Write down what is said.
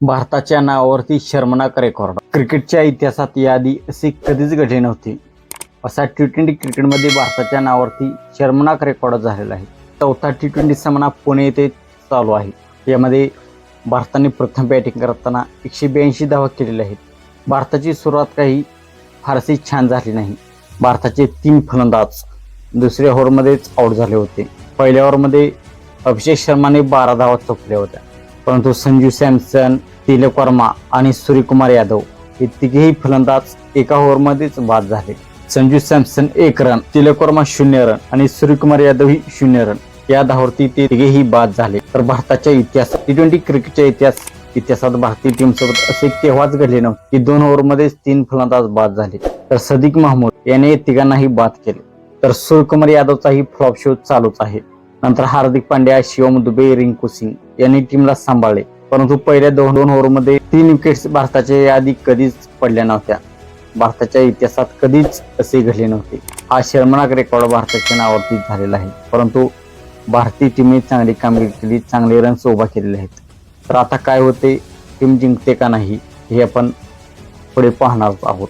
भारताच्या नावावरती शर्मनाक रेकॉर्ड क्रिकेटच्या इतिहासात यादी असे कधीच घडली नव्हती. असा टी ट्वेंटी क्रिकेटमध्ये भारताच्या नावावरती शर्मनाक रेकॉर्ड झालेला आहे. चौथा टी ट्वेंटी सामना पुणे येथे चालू आहे. यामध्ये भारताने प्रथम बॅटिंग करताना एकशे ब्याऐंशी धावा केलेल्या आहेत. भारताची सुरुवात काही फारशी छान झाली नाही. भारताचे तीन फलंदाज दुसऱ्या ओव्हरमध्येच आऊट झाले होते. पहिल्या ओव्हरमध्ये अभिषेक शर्माने बारा धावा चोपल्या होत्या. परंतु संजू सॅमसन तिलक वर्मा आणि सूर्यकुमार यादव हे तिघेही फलंदाज एका ओव्हरमध्येच बाद झाले. संजू सॅमसन एक रन तिलक वर्मा शून्य रन आणि सूर्यकुमार यादव ही शून्य रन. या धावरती ते तिघेही बाद झाले. तर भारताच्या इतिहास टी ट्वेंटी क्रिकेटच्या इतिहास इतिहासात भारतीय टीम सोबत असे केव्हाच घडले नव्हते की दोन ओव्हरमध्येच तीन फलंदाज बाद झाले. तर सदिक महमूद याने तिघांनाही बाद केले. तर सूर्यकुमार यादवचाही फ्लॉप शो चालूच आहे. नंतर हार्दिक पांड्या शिवम दुबे रिंकू सिंग. यांनी टीमला सांभाळले. परंतु पहिल्या दोन दोन ओव्हरमध्ये तीन विकेट्स भारताच्या याआधी कधीच पडल्या नव्हत्या. भारताच्या इतिहासात कधीच असे घडले नव्हते. हा शर्मनाक रेकॉर्ड भारताच्या नावावरती झालेला आहे. परंतु भारतीय टीमने चांगली कामगिरी केली चांगले रन्स उभा केलेले आहेत. तर आता काय होते टीम जिंकते का नाही हे आपण पुढे पाहणार आहोत.